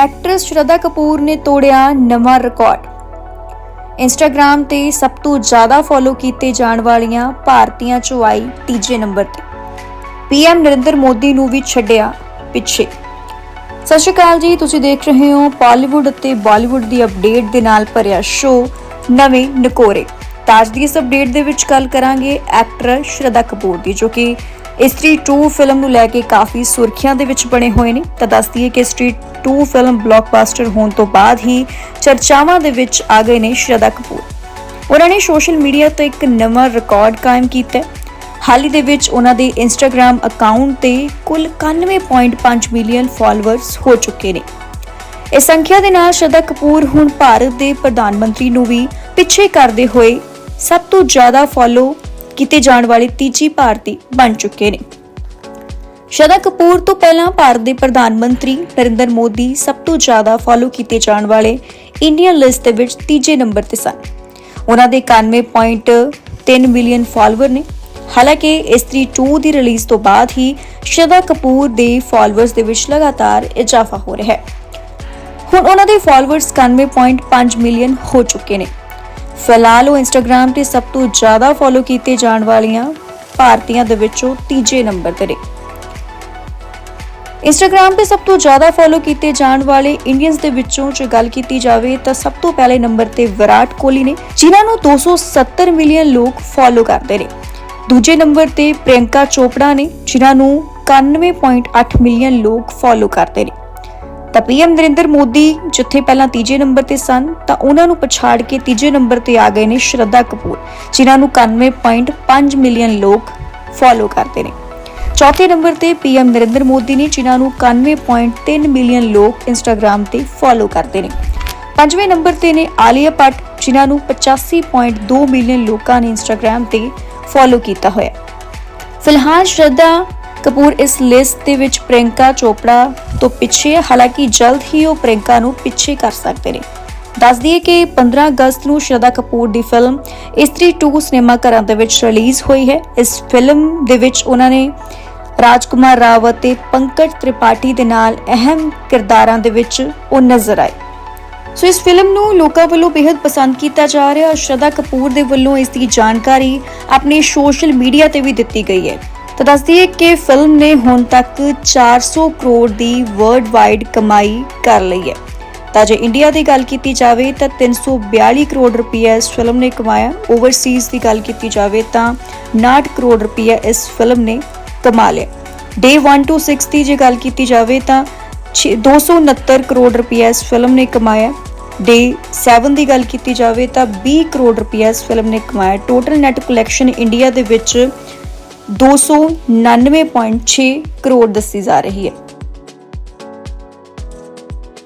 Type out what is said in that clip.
Actress ਸ਼ਰਧਾ ਕਪੂਰ ਨੇ ਤੋੜਿਆ ਨਵਾਂ ਰਿਕਾਰਡ। ਇੰਸਟਾਗ੍ਰam ਤੇ ਸਭ ਤੋਂ ਜ਼ਿਆਦਾ ਫੋਲੋ ਕੀਤੇ ਜਾਣ ਵਾਲੀਆਂ ਭਾਰਤੀਆਂ ਚੋਂ ਆਈ ਤੀਜੇ ਨੰਬਰ ਤੇ। ਪੀਐਮ ਨਰਿੰਦਰ ਮੋਦੀ ਨੂੰ ਵੀ ਛੱਡਿਆ ਪਿੱਛੇ। ਸਤਿ ਸ਼੍ਰੀ ਅਕਾਲ ਜੀ, ਤੁਸੀਂ ਦੇਖ ਰਹੇ ਹੋ ਬਾਲੀਵੁੱਡ ਅਤੇ ਬਾਲੀਵੁੱਡ ਦੀ ਅਪਡੇਟ ਦੇ ਨਾਲ ਭਰਿਆ ਸ਼ੋ ਨਵੇਂ ਨਕੋਰੇ। ਤਾਂ ਦੀ ਇਸ ਅਪਡੇਟ ਦੇ ਵਿੱਚ ਗੱਲ ਕਰਾਂਗੇ ਐਕਟਰ ਸ਼ਰਧਾ ਕਪੂਰ ਦੀ, ਜੋ ਕਿ ਇਸਤਰੀ 2 ਫਿਲਮ ਨੂੰ ਲੈ ਕੇ ਕਾਫੀ ਸੁਰਖੀਆਂ ਦੇ ਵਿੱਚ ਬਣੇ ਹੋਏ ਨੇ। ਤਾਂ ਦੱਸਦੀ ਹੈ ਕਿ ਇਸਤਰੀ 2 ਫਿਲਮ ਬਲੌਕਬਸਟਰ ਹੋਣ ਤੋਂ ਬਾਅਦ ਹੀ ਚਰਚਾਵਾਂ ਦੇ ਵਿੱਚ ਆ ਗਏ ਨੇ ਸ਼ਰਧਾ ਕਪੂਰ। ਉਹਨਾਂ ਨੇ ਸੋਸ਼ਲ ਮੀਡੀਆ ਤੋਂ ਇੱਕ ਨਵਾਂ ਰਿਕਾਰਡ ਕਾਇਮ ਕੀਤਾ ਹਾਲ ਹੀ ਦੇ ਵਿੱਚ ਉਹਨਾਂ ਦੇ ਇੰਸਟਾਗ੍ਰam ਅਕਾਊਂਟ ਤੇ ਕੁੱਲ 91.5 ਮਿਲੀਅਨ ਫਾਲੋਅਰਸ ਹੋ ਚੁੱਕੇ ਨੇ। ਇਸ ਸੰਖਿਆ ਦੇ ਨਾਲ ਸ਼ਰਧਾ ਕਪੂਰ ਹੁਣ ਭਾਰਤ ਦੇ ਪ੍ਰਧਾਨ ਮੰਤਰੀ ਨੂੰ ਵੀ ਪਿੱਛੇ ਕਰਦੇ ਹੋਏ ਸਭ ਤੋਂ ਜ਼ਿਆਦਾ ਫਾਲੋ ਕੀਤੇ ਜਾਣ ਵਾਲੇ ਤੀਜੀ ਭਾਰਤੀ ਬਣ ਚੁੱਕੇ ਨੇ। ਸ਼ਰਧਾ ਕਪੂਰ ਤੋਂ ਪਹਿਲਾਂ ਭਾਰਤ ਦੇ ਪ੍ਰਧਾਨ ਮੰਤਰੀ ਨਰਿੰਦਰ ਮੋਦੀ ਸਭ ਤੋਂ ਜ਼ਿਆਦਾ ਫਾਲੋ ਕੀਤੇ ਜਾਣ ਵਾਲੇ ਇੰਡੀਅਨ ਲਿਸਟ ਦੇ ਵਿੱਚ ਤੀਜੇ ਨੰਬਰ ਤੇ ਸਨ। ਉਹਨਾਂ ਦੇ 91.3 ਮਿਲੀਅਨ ਫਾਲੋਅਰ ਨੇ। ਹਾਲਾਂਕਿ ਇਸਤਰੀ 2 ਦੀ ਰਿਲੀਜ਼ ਤੋਂ ਬਾਅਦ ਹੀ ਸ਼ਰਧਾ ਕਪੂਰ ਦੇ ਫਾਲੋਅਰਸ ਦੇ ਵਿੱਚ ਲਗਾਤਾਰ ਇਜ਼ਾਫਾ ਹੋ ਰਿਹਾ ਹੈ। ਹੁਣ ਉਹਨਾਂ ਦੇ ਫਾਲੋਅਰਸ 91.5 ਮਿਲੀਅਨ ਹੋ ਚੁੱਕੇ ਨੇ। ਫਿਲਹਾਲ ਉਹ ਇੰਸਟਾਗ੍ਰam ਤੇ ਸਭ ਤੋਂ ਜ਼ਿਆਦਾ ਫੋਲੋ ਕੀਤੇ ਜਾਣ ਵਾਲੀਆਂ ਭਾਰਤੀਆਂ ਦੇ ਵਿੱਚੋਂ ਤੀਜੇ ਨੰਬਰ ਤੇ ਨੇ ਇੰਸਟਾਗ੍ਰam ਤੇ ਸਭ ਤੋਂ ਜ਼ਿਆਦਾ ਫੋਲੋ ਕੀਤੇ ਜਾਣ ਵਾਲੇ ਇੰਡੀਅਨਸ ਦੇ ਵਿੱਚੋਂ ਜੇ ਗੱਲ ਕੀਤੀ ਜਾਵੇ ਤਾਂ ਸਭ ਤੋਂ ਪਹਿਲੇ ਨੰਬਰ ਤੇ ਵਿਰਾਟ ਕੋਹਲੀ ਨੇ, ਜਿਨ੍ਹਾਂ ਨੂੰ 270 ਮਿਲੀਅਨ ਲੋਕ ਫੋਲੋ ਕਰਦੇ ਨੇ। ਦੂਜੇ ਨੰਬਰ ਤੇ ਪ੍ਰਿਯੰਕਾ ਚੋਪੜਾ ਨੇ, ਜਿਨ੍ਹਾਂ ਨੂੰ 91.8 ਮਿਲੀਅਨ ਲੋਕ ਫੋਲੋ ਕਰਦੇ ਨੇ। ਤਾਂ ਪੀਐਮ ਨਰਿੰਦਰ ਮੋਦੀ ਜਿੱਥੇ ਪਹਿਲਾਂ ਤੀਜੇ ਨੰਬਰ ਤੇ ਸਨ, ਤਾਂ ਉਹਨਾਂ ਨੂੰ ਪਛਾੜ ਕੇ ਤੀਜੇ ਨੰਬਰ ਤੇ ਆ ਗਏ ਨੇ ਸ਼ਰਧਾ ਕਪੂਰ, ਜਿਨ੍ਹਾਂ ਨੂੰ 91.5 ਮਿਲੀਅਨ ਲੋਕ ਫੋਲੋ ਕਰਦੇ ਨੇ। ਚੌਥੇ ਨੰਬਰ ਤੇ ਪੀਐਮ ਨਰਿੰਦਰ ਮੋਦੀ ਨੇ ਜਿਨ੍ਹਾਂ ਨੂੰ 91.3 ਮਿਲੀਅਨ ਲੋਕ ਇੰਸਟਾਗ੍ਰam ਤੇ ਫੋਲੋ ਕਰਦੇ ਨੇ। ਪੰਜਵੇਂ ਨੰਬਰ ਤੇ ਨੇ ਆਲੀਆ ਭੱਟ, ਜਿਨ੍ਹਾਂ ਨੂੰ 85.2 ਮਿਲੀਅਨ ਲੋਕਾਂ ਨੇ ਇੰਸਟਾਗ੍ਰam ਤੇ ਫੋਲੋ ਕੀਤਾ ਹੋਇਆ। ਫਿਲਹਾਲ ਸ਼ਰਧਾ ਕਪੂਰ ਇਸ ਲਿਸਟ ਦੇ ਵਿੱਚ ਪ੍ਰਿਯੰਕਾ ਚੋਪੜਾ ਤੋਂ ਪਿੱਛੇ ਹੈ। ਹਾਲਾਂਕਿ ਜਲਦ ਹੀ ਉਹ ਪ੍ਰਿਯੰਕਾ ਨੂੰ ਪਿੱਛੇ ਕਰ ਸਕਦੇ ਨੇ। ਦੱਸ ਦਈਏ ਕਿ 15 ਅਗਸਤ ਨੂੰ ਸ਼ਰਧਾ ਕਪੂਰ ਦੀ ਫਿਲਮ ਇਸਤਰੀ 2 ਸਿਨੇਮਾ ਘਰਾਂ ਦੇ ਵਿੱਚ ਰਿਲੀਜ਼ ਹੋਈ ਹੈ। ਇਸ ਫਿਲਮ ਦੇ ਵਿੱਚ ਉਹਨਾਂ ਨੇ ਰਾਜਕੁਮਾਰ ਰਾਵਤ ਤੇ ਪੰਕਜ ਤ੍ਰਿਪਾਠੀ ਦੇ ਨਾਲ ਅਹਿਮ ਕਿਰਦਾਰਾਂ ਦੇ ਵਿੱਚ ਉਹ ਨਜ਼ਰ ਆਏ। ਸੋ ਇਸ ਫਿਲਮ ਨੂੰ ਲੋਕਾਂ ਵੱਲੋਂ ਬੇहद ਪਸੰਦ ਕੀਤਾ ਜਾ ਰਿਹਾ ਹੈ। ਸ਼ਰਧਾ ਕਪੂਰ ਦੇ ਵੱਲੋਂ ਇਸ ਦੀ ਜਾਣਕਾਰੀ ਆਪਣੇ ਸੋਸ਼ਲ ਮੀਡੀਆ ਤੇ ਵੀ ਦਿੱਤੀ ਗਈ ਹੈ। ਤਾਂ ਦੱਸ ਦਈਏ ਕਿ ਫਿਲਮ ਨੇ ਹੁਣ ਤੱਕ 400 ਕਰੋੜ ਦੀ ਵਰਲਡ ਵਾਈਡ ਕਮਾਈ ਕਰ ਲਈ ਹੈ। ਤਾਂ ਜੇ ਇੰਡੀਆ ਦੀ ਗੱਲ ਕੀਤੀ ਜਾਵੇ ਤਾਂ 342 ਕਰੋੜ ਰੁਪਏ ਇਸ ਫਿਲਮ ਨੇ ਕਮਾਇਆ। ਓਵਰਸੀਜ਼ ਦੀ ਗੱਲ ਕੀਤੀ ਜਾਵੇ ਤਾਂ 59 ਕਰੋੜ ਰੁਪਏ ਇਸ ਫਿਲਮ ਨੇ ਕਮਾ ਲਿਆ। ਡੇ 1 ਟੂ 6 ਦੀ ਜੇ ਗੱਲ ਕੀਤੀ ਜਾਵੇ ਤਾਂ ਛੇ- 269 ਕਰੋੜ ਰੁਪਏ ਇਸ ਫਿਲਮ ਨੇ ਕਮਾਇਆ। ਡੇ 7 ਦੀ ਗੱਲ ਕੀਤੀ ਜਾਵੇ ਤਾਂ 20 ਕਰੋੜ ਰੁਪਏ ਇਸ ਫਿਲਮ ਨੇ ਕਮਾਇਆ। ਟੋਟਲ ਨੈਟ ਕਲੈਕਸ਼ਨ ਇੰਡੀਆ ਦੇ ਵਿੱਚ 299.6 ਕਰੋੜ ਦੱਸੀ ਜਾ ਰਹੀ ਹੈ।